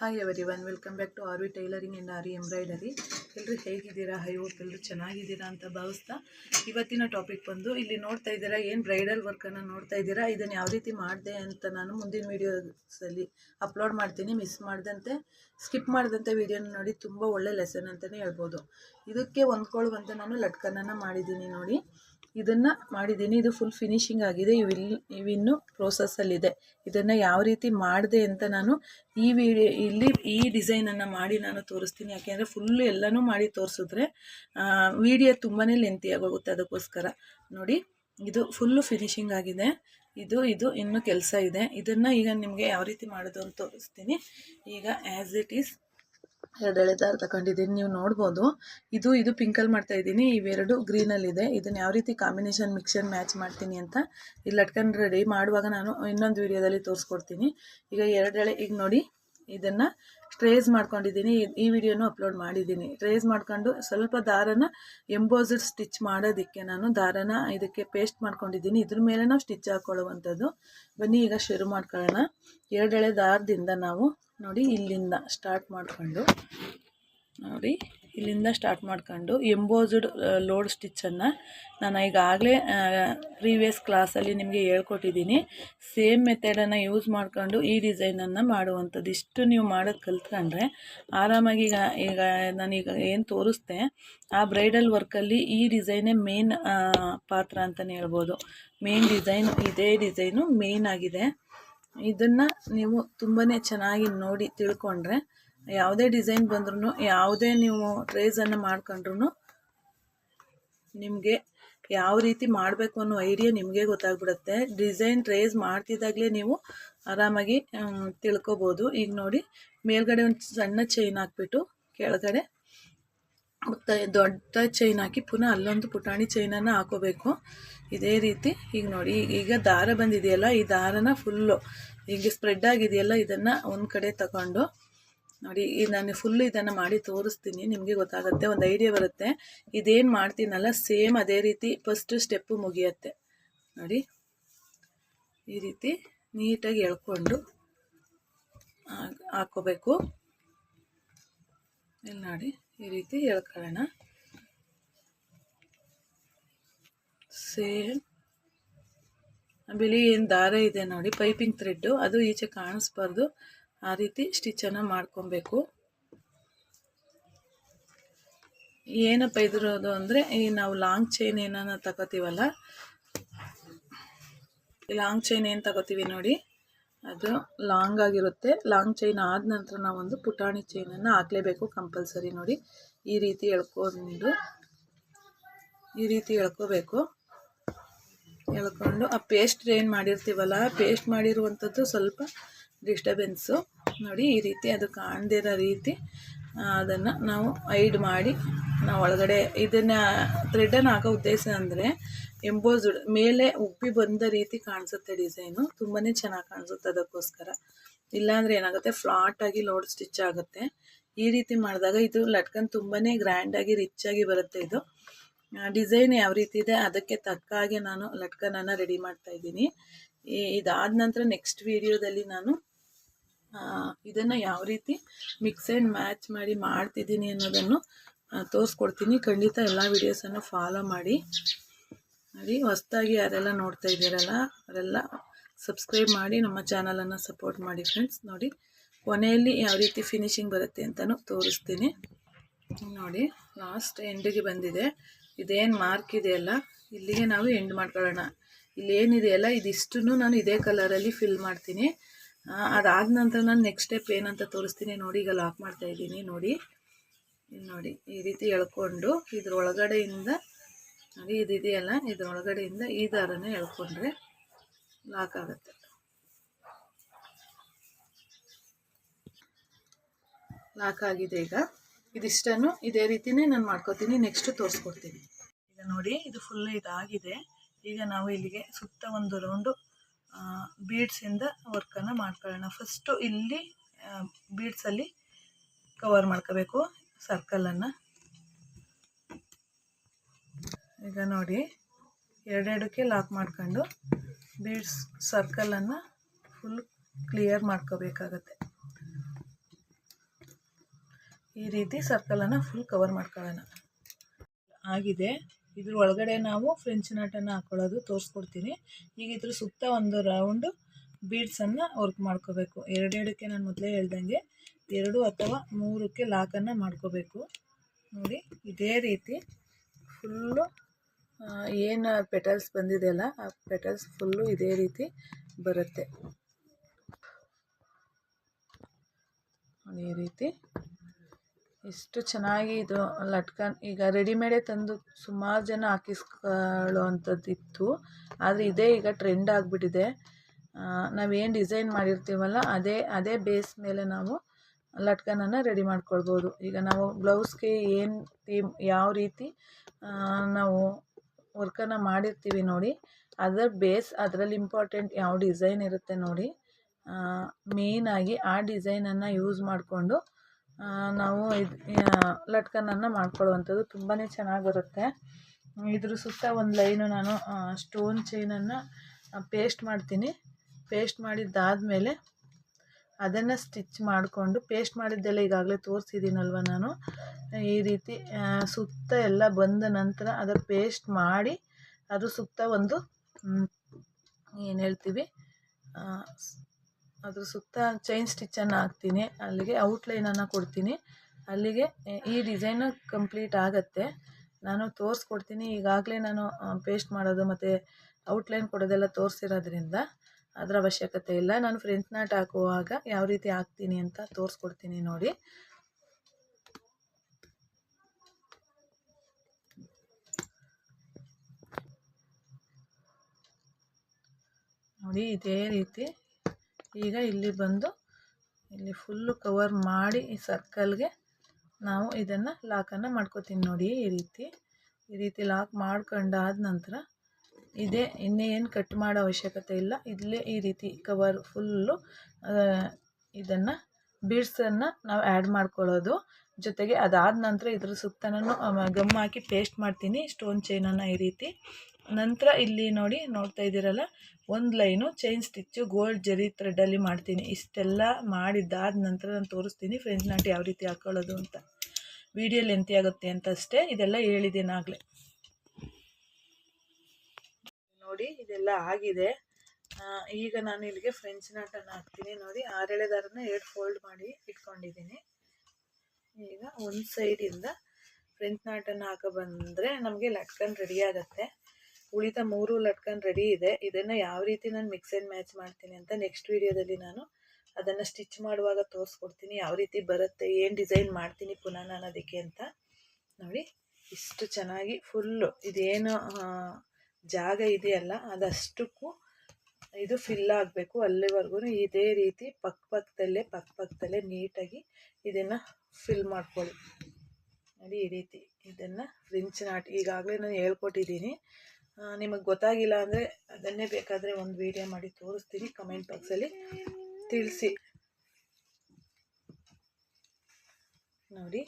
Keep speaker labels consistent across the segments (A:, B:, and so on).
A: Hi everyone, welcome back to RV Tailoring and RV Embroidery. ಎಲ್ಲರೂ ಹೇಗಿದ್ದೀರಾ I hope ಎಲ್ಲರೂ ಚೆನ್ನಾಗಿದ್ದೀರಾ ಅಂತ ಭಾವಿಸ್ತಾ ಇವತ್ತಿನ ಟಾಪಿಕ್ ಬಂದು ಇಲ್ಲಿ ನೋಡ್ತಾ ಇದ್ದೀರಾ ಏನು ಬ್ರೈಡಲ್ ವರ್ಕನ್ನು ನೋಡ್ತಾ ಇದ್ದೀರಾ ಇದನ್ನು ಯಾವ ರೀತಿ ಮಾಡಿದೆ ಅಂತ ನಾನು ಮುಂದಿನ ವೀಡಿಯೋಸಲ್ಲಿ ಅಪ್ಲೋಡ್ ಮಾಡ್ತೀನಿ ಮಿಸ್ ಮಾಡಿದಂತೆ ಸ್ಕಿಪ್ ಮಾಡಿದಂಥ ವೀಡಿಯೋನ ನೋಡಿ ತುಂಬ ಒಳ್ಳೆ ಲೆಸನ್ ಅಂತಲೇ ಹೇಳ್ಬೋದು ಇದಕ್ಕೆ ಹೊಂದ್ಕೊಳ್ಳುವಂಥ ನಾನು ಲಟ್ಕನನ್ನು ಮಾಡಿದ್ದೀನಿ ನೋಡಿ ಇದನ್ನು ಮಾಡಿದ್ದೀನಿ ಇದು ಫುಲ್ ಫಿನಿಶಿಂಗ್ ಆಗಿದೆ ಪ್ರೋಸೆಸ್ ಅಲ್ಲಿ ಇದೆ ಇದನ್ನು ಯಾವ ರೀತಿ ಮಾಡಿದೆ ಅಂತ ನಾನು ಈ ವಿಡಿಯೋ ಇಲ್ಲಿ ಈ ಡಿಸೈನನ್ನು ಮಾಡಿ ನಾನು ತೋರಿಸ್ತೀನಿ ಯಾಕೆಂದರೆ ಫುಲ್ಲು ಎಲ್ಲನೂ ಮಾಡಿ ತೋರಿಸಿದ್ರೆ ವಿಡಿಯೋ ತುಂಬಾ ಆಗೋಗುತ್ತೆ ಅದಕ್ಕೋಸ್ಕರ ನೋಡಿ ಇದು ಫುಲ್ಲು ಫಿನಿಶಿಂಗ್ ಆಗಿದೆ ಇದು ಇದು ಇನ್ನೂ ಕೆಲಸ ಇದೆ ಇದನ್ನು ಈಗ ನಿಮಗೆ ಯಾವ ರೀತಿ ಮಾಡೋದು ಅಂತ ತೋರಿಸ್ತೀನಿ ಈಗ ಆ್ಯಸ್ ಇಟ್ ಈಸ್ ಎರಡು ತಕೊಂಡಿದ್ದೀನಿ ತಗೊಂಡಿದ್ದೀನಿ ನೀವು ನೋಡ್ಬೋದು ಇದು ಇದು ಮಾಡ್ತಾ ಇದ್ದೀನಿ ಇವೆರಡು ಗ್ರೀನಲ್ಲಿದೆ ಇದನ್ನು ಯಾವ ರೀತಿ ಕಾಂಬಿನೇಷನ್ ಮಿಕ್ಸರ್ ಮ್ಯಾಚ್ ಮಾಡ್ತೀನಿ ಅಂತ ಇಲ್ಲಿ ಲಟ್ಕೊಂಡು ರೆಡಿ ಮಾಡುವಾಗ ನಾನು ಇನ್ನೊಂದು ವೀಡಿಯೋದಲ್ಲಿ ತೋರಿಸ್ಕೊಡ್ತೀನಿ ಈಗ ಎರಡೆಳೆ ಈಗ ನೋಡಿ ಇದನ್ನು ಟ್ರೇಸ್ ಮಾಡ್ಕೊಂಡಿದ್ದೀನಿ ಈ ವಿಡಿಯೋನು ಅಪ್ಲೋಡ್ ಮಾಡಿದ್ದೀನಿ ಟ್ರೇಸ್ ಮಾಡ್ಕೊಂಡು ಸ್ವಲ್ಪ ದಾರನ ಎಂಬೋಸರ್ ಸ್ಟಿಚ್ ಮಾಡೋದಕ್ಕೆ ನಾನು ದಾರನ ಇದಕ್ಕೆ ಪೇಸ್ಟ್ ಮಾಡ್ಕೊಂಡಿದ್ದೀನಿ ಇದ್ರ ಮೇಲೆ ನಾವು ಸ್ಟಿಚ್ ಹಾಕ್ಕೊಳ್ಳುವಂಥದ್ದು ಬನ್ನಿ ಈಗ ಶುರು ಮಾಡ್ಕೊಳ್ಳೋಣ ಎರಡೆಳೆ ದಾರದಿಂದ ನಾವು ನೋಡಿ ಇಲ್ಲಿಂದ ಸ್ಟಾರ್ಟ್ ಮಾಡಿಕೊಂಡು ನೋಡಿ ಇಲ್ಲಿಂದ ಸ್ಟಾರ್ಟ್ ಮಾಡ್ಕೊಂಡು ಎಂಬೋಸ್ಡ್ ಲೋಡ್ ಸ್ಟಿಚ್ಚನ್ನು ನಾನು ಈಗಾಗಲೇ ಪ್ರೀವಿಯಸ್ ಕ್ಲಾಸಲ್ಲಿ ನಿಮಗೆ ಹೇಳ್ಕೊಟ್ಟಿದ್ದೀನಿ ಸೇಮ್ ಮೆಥಡನ್ನು ಯೂಸ್ ಮಾಡಿಕೊಂಡು ಈ ಡಿಸೈನನ್ನು ಮಾಡುವಂಥದ್ದು ಇಷ್ಟು ನೀವು ಮಾಡೋದು ಕಲ್ತ್ಕೊಂಡ್ರೆ ಆರಾಮಾಗಿ ಈಗ ಈಗ ನಾನೀಗ ಏನು ತೋರಿಸ್ದೆ ಆ ಬ್ರೈಡಲ್ ವರ್ಕಲ್ಲಿ ಈ ಡಿಸೈನೇ ಮೇನ್ ಪಾತ್ರ ಅಂತಲೇ ಹೇಳ್ಬೋದು ಮೇನ್ ಡಿಸೈನ್ ಇದೇ ಡಿಸೈನು ಮೇನ್ ಆಗಿದೆ ಇದನ್ನು ನೀವು ತುಂಬಾ ಚೆನ್ನಾಗಿ ನೋಡಿ ತಿಳ್ಕೊಂಡ್ರೆ ಯಾವುದೇ ಡಿಸೈನ್ ಬಂದ್ರೂ ಯಾವುದೇ ನೀವು ಟ್ರೇಸನ್ನು ಮಾಡ್ಕೊಂಡ್ರೂ ನಿಮಗೆ ಯಾವ ರೀತಿ ಮಾಡಬೇಕು ಅನ್ನೋ ಐಡಿಯಾ ನಿಮಗೆ ಗೊತ್ತಾಗ್ಬಿಡುತ್ತೆ ಡಿಸೈನ್ ಟ್ರೇಸ್ ಮಾಡ್ತಿದ್ದಾಗಲೇ ನೀವು ಆರಾಮಾಗಿ ತಿಳ್ಕೊಬೋದು ಈಗ ನೋಡಿ ಮೇಲ್ಗಡೆ ಒಂದು ಸಣ್ಣ ಚೈನ್ ಹಾಕ್ಬಿಟ್ಟು ಕೆಳಗಡೆ ದೊಡ್ಡ ಚೈನ್ ಹಾಕಿ ಪುನಃ ಅಲ್ಲೊಂದು ಪುಟಾಣಿ ಚೈನನ್ನು ಹಾಕೋಬೇಕು ಇದೇ ರೀತಿ ಈಗ ನೋಡಿ ಈಗ ದಾರ ಬಂದಿದೆಯಲ್ಲ ಈ ದಾರನ ಫುಲ್ಲು ಹೀಗೆ ಸ್ಪ್ರೆಡ್ ಆಗಿದೆಯಲ್ಲ ಇದನ್ನು ಒಂದು ಕಡೆ ತಗೊಂಡು ನೋಡಿ ಈ ನಾನು ಫುಲ್ ಇದನ್ನು ಮಾಡಿ ತೋರಿಸ್ತೀನಿ ನಿಮಗೆ ಗೊತ್ತಾಗುತ್ತೆ ಒಂದು ಐಡಿಯಾ ಬರುತ್ತೆ ಇದೇನು ಮಾಡ್ತೀನಲ್ಲ ಸೇಮ್ ಅದೇ ರೀತಿ ಫಸ್ಟ್ ಸ್ಟೆಪ್ಪು ಮುಗಿಯತ್ತೆ ನೋಡಿ ಈ ರೀತಿ ನೀಟಾಗಿ ಎಳ್ಕೊಂಡು ಹಾಕೋಬೇಕು ಇಲ್ಲಿ ನೋಡಿ ಈ ರೀತಿ ಎಳ್ಕೊಳ್ಳೋಣ ಸೇಮ್ ಬಿಳಿ ಏನು ದಾರ ಇದೆ ನೋಡಿ ಪೈಪಿಂಗ್ ಥ್ರೆಡ್ಡು ಅದು ಈಚೆ ಕಾಣಿಸ್ಬಾರ್ದು ಆ ರೀತಿ ಸ್ಟಿಚ್ಚನ್ನು ಮಾಡ್ಕೊಬೇಕು ಏನಪ್ಪ ಇದಿರೋದು ಅಂದರೆ ಈ ನಾವು ಲಾಂಗ್ ಚೈನ್ ಏನನ್ನ ತಗೋತೀವಲ್ಲ ಲಾಂಗ್ ಚೈನ್ ಏನು ತಗೋತೀವಿ ನೋಡಿ ಅದು ಲಾಂಗ್ ಆಗಿರುತ್ತೆ ಲಾಂಗ್ ಚೈನ್ ಆದ ನಂತರ ನಾವೊಂದು ಪುಟಾಣಿ ಚೈನನ್ನು ಹಾಕ್ಲೇಬೇಕು ಕಂಪಲ್ಸರಿ ನೋಡಿ ಈ ರೀತಿ ಎಳ್ಕೊಂಡು ಈ ರೀತಿ ಎಳ್ಕೋಬೇಕು ಎಳ್ಕೊಂಡು ಆ ಪೇಸ್ಟ್ ಏನು ಮಾಡಿರ್ತೀವಲ್ಲ ಪೇಸ್ಟ್ ಮಾಡಿರುವಂಥದ್ದು ಸ್ವಲ್ಪ ಡಿಸ್ಟಬೆನ್ಸು ನೋಡಿ ಈ ರೀತಿ ಅದು ಕಾಣದಿರೋ ರೀತಿ ಅದನ್ನು ನಾವು ಐಡ್ ಮಾಡಿ ನಾವು ಒಳಗಡೆ ಇದನ್ನು ಥ್ರೆಡನ್ನು ಹಾಕೋ ಉದ್ದೇಶ ಅಂದರೆ ಎಂಬೋಸ್ಡ್ ಮೇಲೆ ಉಬ್ಬಿ ಬಂದ ರೀತಿ ಕಾಣಿಸುತ್ತೆ ಡಿಸೈನು ತುಂಬಾ ಚೆನ್ನಾಗಿ ಕಾಣಿಸುತ್ತೆ ಅದಕ್ಕೋಸ್ಕರ ಇಲ್ಲಾಂದರೆ ಏನಾಗುತ್ತೆ ಫ್ಲಾಟಾಗಿ ಲೋಡ್ ಸ್ಟಿಚ್ ಆಗುತ್ತೆ ಈ ರೀತಿ ಮಾಡಿದಾಗ ಇದು ಲಟ್ಕನ್ ತುಂಬಾ ಗ್ರ್ಯಾಂಡಾಗಿ ಆಗಿ ಬರುತ್ತೆ ಇದು ಡಿಸೈನ್ ಯಾವ ರೀತಿ ಇದೆ ಅದಕ್ಕೆ ತಕ್ಕ ಹಾಗೆ ನಾನು ಲಟ್ಕನನ್ನು ರೆಡಿ ಮಾಡ್ತಾ ಇದ್ದೀನಿ ಇದಾದ ನಂತರ ನೆಕ್ಸ್ಟ್ ವಿಡಿಯೋದಲ್ಲಿ ನಾನು ಇದನ್ನು ಯಾವ ರೀತಿ ಮಿಕ್ಸ್ ಆ್ಯಂಡ್ ಮ್ಯಾಚ್ ಮಾಡಿ ಮಾಡ್ತಿದ್ದೀನಿ ಅನ್ನೋದನ್ನು ತೋರಿಸ್ಕೊಡ್ತೀನಿ ಖಂಡಿತ ಎಲ್ಲ ವೀಡಿಯೋಸನ್ನು ಫಾಲೋ ಮಾಡಿ ನೋಡಿ ಹೊಸದಾಗಿ ಯಾರೆಲ್ಲ ನೋಡ್ತಾ ಇದ್ದೀರಲ್ಲ ಅವರೆಲ್ಲ ಸಬ್ಸ್ಕ್ರೈಬ್ ಮಾಡಿ ನಮ್ಮ ಚಾನಲನ್ನು ಸಪೋರ್ಟ್ ಮಾಡಿ ಫ್ರೆಂಡ್ಸ್ ನೋಡಿ ಕೊನೆಯಲ್ಲಿ ಯಾವ ರೀತಿ ಫಿನಿಶಿಂಗ್ ಬರುತ್ತೆ ಅಂತಲೂ ತೋರಿಸ್ತೀನಿ ನೋಡಿ ಲಾಸ್ಟ್ ಎಂಡಿಗೆ ಬಂದಿದೆ ಇದೇನು ಮಾರ್ಕ್ ಇದೆಯಲ್ಲ ಇಲ್ಲಿಗೆ ನಾವು ಎಂಡ್ ಮಾಡ್ಕೊಳ್ಳೋಣ ಇಲ್ಲಿ ಏನಿದೆಯಲ್ಲ ಇದಿಷ್ಟು ನಾನು ಇದೇ ಕಲರಲ್ಲಿ ಫಿಲ್ ಮಾಡ್ತೀನಿ ಅದಾದ ನಂತರ ನಾನು ನೆಕ್ಸ್ಟ್ ಸ್ಟೆಪ್ ಏನಂತ ತೋರಿಸ್ತೀನಿ ನೋಡಿ ಈಗ ಲಾಕ್ ಮಾಡ್ತಾ ಇದ್ದೀನಿ ನೋಡಿ ನೋಡಿ ಈ ರೀತಿ ಎಳ್ಕೊಂಡು ಇದ್ರೊಳಗಡೆಯಿಂದ ನೋಡಿ ಇದಿದೆಯಲ್ಲ ಇದ್ರೊಳಗಡೆಯಿಂದ ಈ ದಾರನೇ ಎಳ್ಕೊಂಡ್ರೆ ಲಾಕ್ ಆಗುತ್ತೆ ಲಾಕ್ ಆಗಿದೆ ಈಗ ಇದಿಷ್ಟನ್ನು ಇದೇ ರೀತಿನೇ ನಾನು ಮಾಡ್ಕೋತೀನಿ ನೆಕ್ಸ್ಟ್ ತೋರಿಸ್ಕೊಡ್ತೀನಿ ಈಗ ನೋಡಿ ಇದು ಫುಲ್ ಇದಾಗಿದೆ ಈಗ ನಾವು ಇಲ್ಲಿಗೆ ಸುತ್ತ ಒಂದು ರೌಂಡು ಬೀಡ್ಸಿಂದ ವರ್ಕನ್ನು ಮಾಡ್ಕೊಳ್ಳೋಣ ಫಸ್ಟು ಇಲ್ಲಿ ಬೀಡ್ಸಲ್ಲಿ ಕವರ್ ಮಾಡ್ಕೋಬೇಕು ಸರ್ಕಲನ್ನು ಈಗ ನೋಡಿ ಎರಡೆರಡಕ್ಕೆ ಲಾಕ್ ಮಾಡ್ಕೊಂಡು ಬೀಡ್ಸ್ ಸರ್ಕಲನ್ನು ಫುಲ್ ಕ್ಲಿಯರ್ ಮಾಡ್ಕೋಬೇಕಾಗತ್ತೆ ಈ ರೀತಿ ಸರ್ಕಲನ್ನು ಫುಲ್ ಕವರ್ ಮಾಡ್ಕೊಳ್ಳೋಣ ಆಗಿದೆ ಇದ್ರ ಒಳಗಡೆ ನಾವು ಫ್ರೆಂಚ್ ನಾಟನ್ನು ಹಾಕೊಳ್ಳೋದು ತೋರಿಸ್ಕೊಡ್ತೀನಿ ಈಗ ಇದ್ರ ಸುತ್ತ ಒಂದು ರೌಂಡ್ ಬೀಡ್ಸನ್ನು ವರ್ಕ್ ಮಾಡ್ಕೋಬೇಕು ಎರಡೆರಡಕ್ಕೆ ನಾನು ಮೊದಲೇ ಹೇಳ್ದಂಗೆ ಎರಡು ಅಥವಾ ಮೂರಕ್ಕೆ ಲಾಕನ್ನು ಮಾಡ್ಕೋಬೇಕು ನೋಡಿ ಇದೇ ರೀತಿ ಫುಲ್ಲು ಏನು ಪೆಟಲ್ಸ್ ಬಂದಿದೆಯಲ್ಲ ಆ ಪೆಟಲ್ಸ್ ಫುಲ್ಲು ಇದೇ ರೀತಿ ಬರುತ್ತೆ ಈ ರೀತಿ ಎಷ್ಟು ಚೆನ್ನಾಗಿ ಇದು ಲಟ್ಕನ್ ಈಗ ರೆಡಿಮೇಡೇ ತಂದು ಸುಮಾರು ಜನ ಹಾಕಿಸ್ಕೊಳ್ಳೋ ಇತ್ತು ಆದರೆ ಇದೇ ಈಗ ಟ್ರೆಂಡ್ ಆಗಿಬಿಟ್ಟಿದೆ ಏನು ಡಿಸೈನ್ ಮಾಡಿರ್ತೀವಲ್ಲ ಅದೇ ಅದೇ ಬೇಸ್ ಮೇಲೆ ನಾವು ಲಟ್ಕನನ್ನು ರೆಡಿ ಮಾಡ್ಕೊಳ್ಬೋದು ಈಗ ನಾವು ಬ್ಲೌಸ್ಗೆ ಏನು ಥೀಮ್ ಯಾವ ರೀತಿ ನಾವು ವರ್ಕನ್ನು ಮಾಡಿರ್ತೀವಿ ನೋಡಿ ಅದರ ಬೇಸ್ ಅದರಲ್ಲಿ ಇಂಪಾರ್ಟೆಂಟ್ ಯಾವ ಡಿಸೈನ್ ಇರುತ್ತೆ ನೋಡಿ ಮೇಯ್ನಾಗಿ ಆ ಡಿಸೈನನ್ನು ಯೂಸ್ ಮಾಡಿಕೊಂಡು ನಾವು ಇದು ಲಟ್ಕನನ್ನು ಮಾಡ್ಕೊಳ್ಳುವಂಥದ್ದು ತುಂಬಾ ಚೆನ್ನಾಗಿ ಬರುತ್ತೆ ಇದ್ರ ಸುತ್ತ ಒಂದು ಲೈನು ನಾನು ಸ್ಟೋನ್ ಚೈನನ್ನು ಪೇಸ್ಟ್ ಮಾಡ್ತೀನಿ ಪೇಸ್ಟ್ ಮಾಡಿದ್ದಾದಮೇಲೆ ಅದನ್ನು ಸ್ಟಿಚ್ ಮಾಡಿಕೊಂಡು ಪೇಸ್ಟ್ ಮಾಡಿದ್ದೆಲ್ಲ ಈಗಾಗಲೇ ತೋರಿಸಿದ್ದೀನಲ್ವ ನಾನು ಈ ರೀತಿ ಸುತ್ತ ಎಲ್ಲ ಬಂದ ನಂತರ ಅದರ ಪೇಸ್ಟ್ ಮಾಡಿ ಅದು ಸುತ್ತ ಒಂದು ಏನು ಹೇಳ್ತೀವಿ ಅದ್ರ ಸುತ್ತ ಚೈನ್ ಸ್ಟಿಚ್ಚನ್ನು ಹಾಕ್ತೀನಿ ಅಲ್ಲಿಗೆ ಔಟ್ಲೈನನ್ನು ಕೊಡ್ತೀನಿ ಅಲ್ಲಿಗೆ ಈ ಡಿಸೈನ್ ಕಂಪ್ಲೀಟ್ ಆಗತ್ತೆ ನಾನು ತೋರಿಸ್ಕೊಡ್ತೀನಿ ಈಗಾಗಲೇ ನಾನು ಪೇಸ್ಟ್ ಮಾಡೋದು ಮತ್ತು ಔಟ್ಲೈನ್ ಕೊಡೋದೆಲ್ಲ ತೋರಿಸಿರೋದ್ರಿಂದ ಅದರ ಅವಶ್ಯಕತೆ ಇಲ್ಲ ನಾನು ಫ್ರೆಂಚ್ ನಾಟ್ ಹಾಕುವಾಗ ಯಾವ ರೀತಿ ಹಾಕ್ತೀನಿ ಅಂತ ತೋರಿಸ್ಕೊಡ್ತೀನಿ ನೋಡಿ ನೋಡಿ ಇದೇ ರೀತಿ ಈಗ ಇಲ್ಲಿ ಬಂದು ಇಲ್ಲಿ ಫುಲ್ಲು ಕವರ್ ಮಾಡಿ ಈ ಸರ್ಕಲ್ಗೆ ನಾವು ಇದನ್ನು ಲಾಕನ್ನು ಮಾಡ್ಕೋತೀನಿ ನೋಡಿ ಈ ರೀತಿ ಈ ರೀತಿ ಲಾಕ್ ಮಾಡ್ಕೊಂಡಾದ ನಂತರ ಇದೇ ಇನ್ನೇನು ಕಟ್ ಮಾಡೋ ಅವಶ್ಯಕತೆ ಇಲ್ಲ ಇಲ್ಲೇ ಈ ರೀತಿ ಕವರ್ ಫುಲ್ಲು ಇದನ್ನು ಬಿಡ್ಸನ್ನು ನಾವು ಆ್ಯಡ್ ಮಾಡ್ಕೊಳ್ಳೋದು ಜೊತೆಗೆ ಅದಾದ ನಂತರ ಇದ್ರ ಸುತ್ತನೂ ಗಮ್ ಹಾಕಿ ಪೇಸ್ಟ್ ಮಾಡ್ತೀನಿ ಸ್ಟೋನ್ ಚೈನನ್ನು ಈ ರೀತಿ ನಂತರ ಇಲ್ಲಿ ನೋಡಿ ನೋಡ್ತಾ ಇದ್ದೀರಲ್ಲ ಒಂದು ಲೈನು ಚೈನ್ ಸ್ಟಿಚ್ಚು ಗೋಲ್ಡ್ ಜರಿ ಥ್ರೆಡ್ಡಲ್ಲಿ ಮಾಡ್ತೀನಿ ಇಷ್ಟೆಲ್ಲ ಮಾಡಿದ್ದಾದ ನಂತರ ನಾನು ತೋರಿಸ್ತೀನಿ ಫ್ರೆಂಚ್ ನಾಟ್ ಯಾವ ರೀತಿ ಹಾಕೊಳ್ಳೋದು ಅಂತ ವಿಡಿಯೋ ಎಂತಿ ಆಗುತ್ತೆ ಅಂತ ಅಷ್ಟೇ ಇದೆಲ್ಲ ಹೇಳಿದ್ದೇನಾಗಲೇ ನೋಡಿ ಇದೆಲ್ಲ ಆಗಿದೆ ಈಗ ನಾನು ಇಲ್ಲಿಗೆ ಫ್ರೆಂಚ್ ನಾಟನ್ನು ಹಾಕ್ತೀನಿ ನೋಡಿ ಆರೇಳೆ ಎರಡು ಫೋಲ್ಡ್ ಮಾಡಿ ಇಟ್ಕೊಂಡಿದ್ದೀನಿ ಈಗ ಒಂದು ಸೈಡಿಂದ ಫ್ರೆಂಚ್ ನಾಟನ್ನು ಹಾಕೋ ಬಂದರೆ ನಮಗೆ ಲಟ್ಕನ್ ರೆಡಿ ಆಗುತ್ತೆ ಉಳಿದ ಮೂರು ಲಟ್ಕನ್ ರೆಡಿ ಇದೆ ಇದನ್ನು ಯಾವ ರೀತಿ ನಾನು ಮಿಕ್ಸ್ ಆ್ಯಂಡ್ ಮ್ಯಾಚ್ ಮಾಡ್ತೀನಿ ಅಂತ ನೆಕ್ಸ್ಟ್ ವೀಡಿಯೋದಲ್ಲಿ ನಾನು ಅದನ್ನು ಸ್ಟಿಚ್ ಮಾಡುವಾಗ ತೋರಿಸ್ಕೊಡ್ತೀನಿ ಯಾವ ರೀತಿ ಬರುತ್ತೆ ಏನು ಡಿಸೈನ್ ಮಾಡ್ತೀನಿ ಪುನಃ ನಾನು ಅದಕ್ಕೆ ಅಂತ ನೋಡಿ ಇಷ್ಟು ಚೆನ್ನಾಗಿ ಫುಲ್ಲು ಇದೇನು ಜಾಗ ಇದೆಯಲ್ಲ ಅದಷ್ಟಕ್ಕೂ ಇದು ಫಿಲ್ ಆಗಬೇಕು ಅಲ್ಲಿವರೆಗೂ ಇದೇ ರೀತಿ ಪಕ್ಕ ಪಕ್ಕದಲ್ಲೇ ಪಕ್ಕ ಪಕ್ಕದಲ್ಲೇ ನೀಟಾಗಿ ಇದನ್ನು ಫಿಲ್ ಮಾಡ್ಕೊಳ್ಳಿ ನೋಡಿ ಈ ರೀತಿ ಇದನ್ನು ಫ್ರಿಂಚ್ ನಾಟ್ ಈಗಾಗಲೇ ನಾನು ಹೇಳ್ಕೊಟ್ಟಿದ್ದೀನಿ ನಿಮಗೆ ಗೊತ್ತಾಗಿಲ್ಲ ಅಂದರೆ ಅದನ್ನೇ ಬೇಕಾದರೆ ಒಂದು ವಿಡಿಯೋ ಮಾಡಿ ತೋರಿಸ್ತೀನಿ ಕಮೆಂಟ್ ಬಾಕ್ಸಲ್ಲಿ ತಿಳಿಸಿ ನೋಡಿ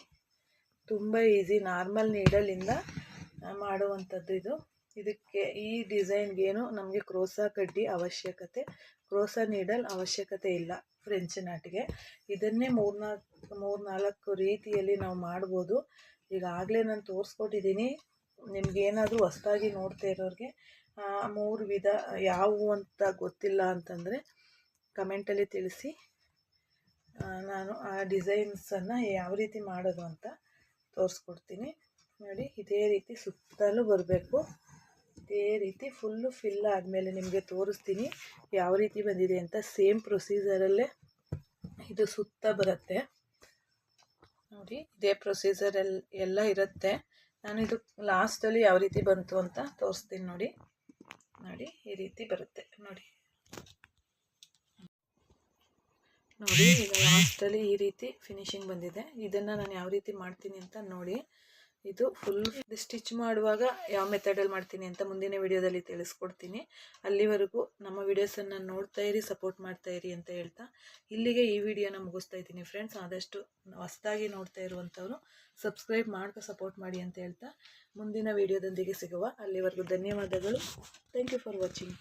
A: ತುಂಬ ಈಸಿ ನಾರ್ಮಲ್ ನೀಡಲಿಂದ ಮಾಡುವಂಥದ್ದು ಇದು ಇದಕ್ಕೆ ಈ ಡಿಸೈನ್ಗೇನು ನಮಗೆ ಕ್ರೋಸಾ ಕಡ್ಡಿ ಅವಶ್ಯಕತೆ ಕ್ರೋಸಾ ನೀಡಲ್ ಅವಶ್ಯಕತೆ ಇಲ್ಲ ಫ್ರೆಂಚ್ ನಾಟಿಗೆ ಇದನ್ನೇ ಮೂರ್ನಾಲ್ಕು ಮೂರ್ನಾಲ್ಕು ರೀತಿಯಲ್ಲಿ ನಾವು ಮಾಡ್ಬೋದು ಈಗಾಗಲೇ ನಾನು ತೋರಿಸ್ಕೊಟ್ಟಿದ್ದೀನಿ ನಿಮ್ಗೆ ಏನಾದರೂ ಹೊಸ್ದಾಗಿ ನೋಡ್ತಾ ಇರೋರಿಗೆ ಮೂರು ವಿಧ ಯಾವು ಅಂತ ಗೊತ್ತಿಲ್ಲ ಅಂತಂದರೆ ಕಮೆಂಟಲ್ಲಿ ತಿಳಿಸಿ ನಾನು ಆ ಡಿಸೈನ್ಸನ್ನು ಯಾವ ರೀತಿ ಮಾಡೋದು ಅಂತ ತೋರಿಸ್ಕೊಡ್ತೀನಿ ನೋಡಿ ಇದೇ ರೀತಿ ಸುತ್ತಲೂ ಬರಬೇಕು ಇದೇ ರೀತಿ ಫುಲ್ಲು ಫಿಲ್ ಆದಮೇಲೆ ನಿಮಗೆ ತೋರಿಸ್ತೀನಿ ಯಾವ ರೀತಿ ಬಂದಿದೆ ಅಂತ ಸೇಮ್ ಪ್ರೊಸೀಜರಲ್ಲೇ ಇದು ಸುತ್ತ ಬರುತ್ತೆ ನೋಡಿ ಇದೇ ಪ್ರೊಸೀಜರಲ್ಲಿ ಎಲ್ಲ ಇರುತ್ತೆ ನಾನು ಇದು ಲಾಸ್ಟಲ್ಲಿ ಯಾವ ರೀತಿ ಬಂತು ಅಂತ ತೋರಿಸ್ತೀನಿ ನೋಡಿ ನೋಡಿ ಈ ರೀತಿ ಬರುತ್ತೆ ನೋಡಿ ನೋಡಿ ಈಗ ಲಾಸ್ಟಲ್ಲಿ ಈ ರೀತಿ ಫಿನಿಶಿಂಗ್ ಬಂದಿದೆ ಇದನ್ನು ನಾನು ಯಾವ ರೀತಿ ಮಾಡ್ತೀನಿ ಅಂತ ನೋಡಿ ಇದು ಫುಲ್ ಸ್ಟಿಚ್ ಮಾಡುವಾಗ ಯಾವ ಮೆಥಡಲ್ಲಿ ಮಾಡ್ತೀನಿ ಅಂತ ಮುಂದಿನ ವಿಡಿಯೋದಲ್ಲಿ ತಿಳಿಸ್ಕೊಡ್ತೀನಿ ಅಲ್ಲಿವರೆಗೂ ನಮ್ಮ ವಿಡಿಯೋಸನ್ನು ನೋಡ್ತಾ ಇರಿ ಸಪೋರ್ಟ್ ಮಾಡ್ತಾ ಇರಿ ಅಂತ ಹೇಳ್ತಾ ಇಲ್ಲಿಗೆ ಈ ವಿಡಿಯೋನ ಮುಗಿಸ್ತಾ ಇದ್ದೀನಿ ಫ್ರೆಂಡ್ಸ್ ಆದಷ್ಟು ಹೊಸದಾಗಿ ನೋಡ್ತಾ ಇರುವಂಥವ್ರು ಸಬ್ಸ್ಕ್ರೈಬ್ ಮಾಡ್ಕೊ ಸಪೋರ್ಟ್ ಮಾಡಿ ಅಂತ ಹೇಳ್ತಾ ಮುಂದಿನ ವಿಡಿಯೋದೊಂದಿಗೆ ಸಿಗುವ ಅಲ್ಲಿವರೆಗೂ ಧನ್ಯವಾದಗಳು ಥ್ಯಾಂಕ್ ಯು ಫಾರ್ ವಾಚಿಂಗ್